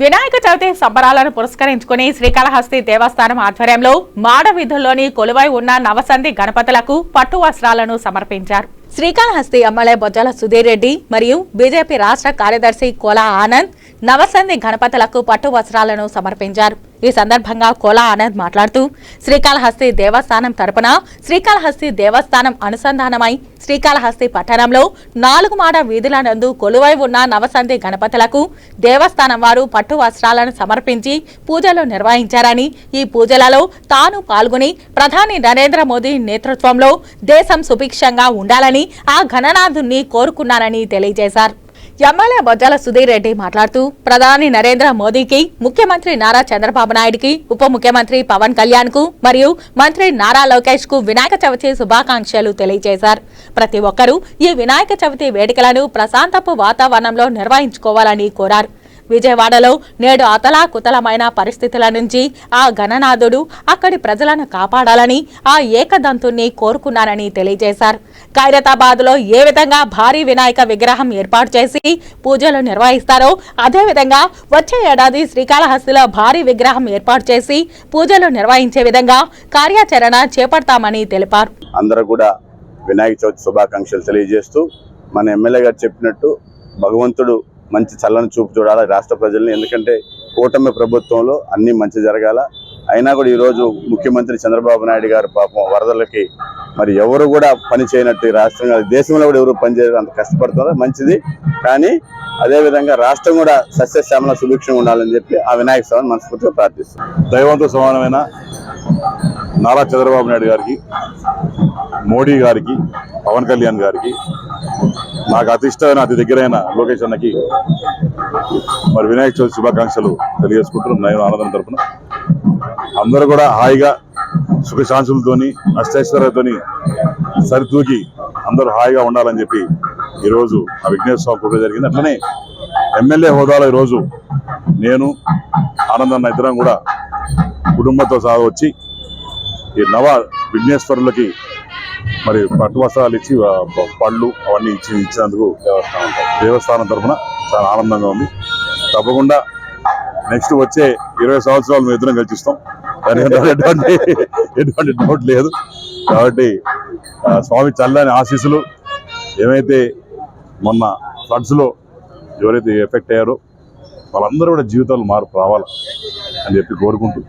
వినాయక చవితి సంబరాలను పురస్కరించుకుని శ్రీకాళహస్తి దేవస్థానం ఆధ్వర్యంలో మాడవీధుల్లోని కొలువై ఉన్న నవసంధి గణపతులకు పట్టు వస్త్రాలను సమర్పించారు. శ్రీకాళహస్తి ఎమ్మెల్యే బొజ్జల సుధీర్ రెడ్డి మరియు బీజేపీ రాష్ట్ర కార్యదర్శి కోలా ఆనంద్ నవసంధి గణపతులకు పట్టు వస్త్రాలను సమర్పించారు. ఈ సందర్భంగా కోలా ఆనంద్ మాట్లాడుతూ శ్రీకాళహస్తి దేవస్థానం తరపున శ్రీకాళహస్తి దేవస్థానం అనుసంధానమై శ్రీకాళహస్తి పట్టణంలో నాలుగు మాడ వీధుల నందు కొలువై ఉన్న నవసంధి గణపతులకు దేవస్థానం వారు పట్టు వస్త్రాలను సమర్పించి పూజలు నిర్వహించారని ఈ పూజలలో తాను పాల్గొని ప్రధాని నరేంద్ర మోదీ నేతృత్వంలో దేశం సుభిక్షంగా ఉండాలని ఆ ఘననాథుణ్ణి కోరుకున్నానని తెలియజేశారు. ఎమ్మెల్యే బొజ్జాల సుధీర్ రెడ్డి మాట్లాడుతూ ప్రధాని నరేంద్ర మోదీకి ముఖ్యమంత్రి నారా చంద్రబాబు నాయుడుకి ఉప ముఖ్యమంత్రి పవన్ కళ్యాణ్కు మరియు మంత్రి నారా లోకేష్కు వినాయక చవితి శుభాకాంక్షలు తెలియజేశారు. ప్రతి ఒక్కరూ ఈ వినాయక చవితి వేడుకలను ప్రశాంతపు వాతావరణంలో నిర్వహించుకోవాలని కోరారు. విజయవాడలో నేడు అతలాకుతలమైన పరిస్థితుల నుంచి ఆ గణనాథుడు అక్కడి ప్రజలను కాపాడాలని ఆ ఏకదంతుణ్ణి కోరుకున్నారని తెలియజేశారు. ఖైరతాబాద్లో ఏ విధంగా భారీ వినాయక విగ్రహం ఏర్పాటు చేసి పూజలు నిర్వహిస్తారో అదేవిధంగా వచ్చే ఏడాది శ్రీకాళహస్తిలో భారీ విగ్రహం ఏర్పాటు చేసి పూజలు నిర్వహించే విధంగా కార్యాచరణ చేపడతామని తెలిపారు. అందరూ కూడా వినాయక చవితి శుభాకాంక్షలు తెలియజేస్తూ మన ఎమ్మెల్యే గారు చెప్పినట్టు భగవంతుడు మంచి చల్లని చూపు చూడాలి రాష్ట్ర ప్రజల్ని. ఎందుకంటే కూటమి ప్రభుత్వంలో అన్నీ మంచి జరగాల. అయినా కూడా ఈరోజు ముఖ్యమంత్రి చంద్రబాబు నాయుడు గారు పాపం వరదలకి మరి ఎవరు కూడా పని చేయనట్టు రాష్ట్రంగా దేశంలో కూడా ఎవరు పని అంత కష్టపడుతున్నారు మంచిది. కానీ అదేవిధంగా రాష్ట్రం కూడా సస్యశ్యామల సుభిక్షంగా ఉండాలని చెప్పి ఆ వినాయక స్వామిని మనస్ఫూర్తిగా ప్రార్థిస్తున్నాం. దైవంతో సమానమైన నారా చంద్రబాబు నాయుడు గారికి మోడీ గారికి పవన్ కళ్యాణ్ గారికి నాకు అతి ఇష్టమైన అతి దగ్గరైన లోకేష్ అన్నకి మరి వినాయక చవితి శుభాకాంక్షలు తెలియజేసుకుంటున్నాం నేను ఆనందం తరఫున అందరూ కూడా హాయిగా సుఖశాంతులతోని అష్టైశ్వర్యతోని సరితూకి అందరూ హాయిగా ఉండాలని చెప్పి ఈరోజు ఆ విఘ్నేశ్వర స్వామి పూజ జరిగింది. అట్లనే ఎమ్మెల్యే హోదాలో ఈరోజు నేను ఆనందన్న ఇద్దరం కూడా కుటుంబంతో సహా వచ్చి ఈ నవ విఘ్నేశ్వరులకి మరి పట్టు వస్త్రాలు ఇచ్చి పళ్ళు అవన్నీ ఇచ్చి ఇచ్చినందుకు దేవస్థానం దేవస్థానం తరఫున చాలా ఆనందంగా ఉంది. తప్పకుండా నెక్స్ట్ వచ్చే ఇరవై సంవత్సరాలు మేము ఇద్దరం కలిసిస్తాం. దాని ఎటువంటి ఎటువంటి డౌట్ లేదు. కాబట్టి స్వామి చల్లని ఆశీస్సులు ఏమైతే మొన్న ఫ్లడ్స్లో ఎవరైతే ఎఫెక్ట్ అయ్యారో వాళ్ళందరూ కూడా జీవితాలు మార్పు రావాలి అని చెప్పి కోరుకుంటూ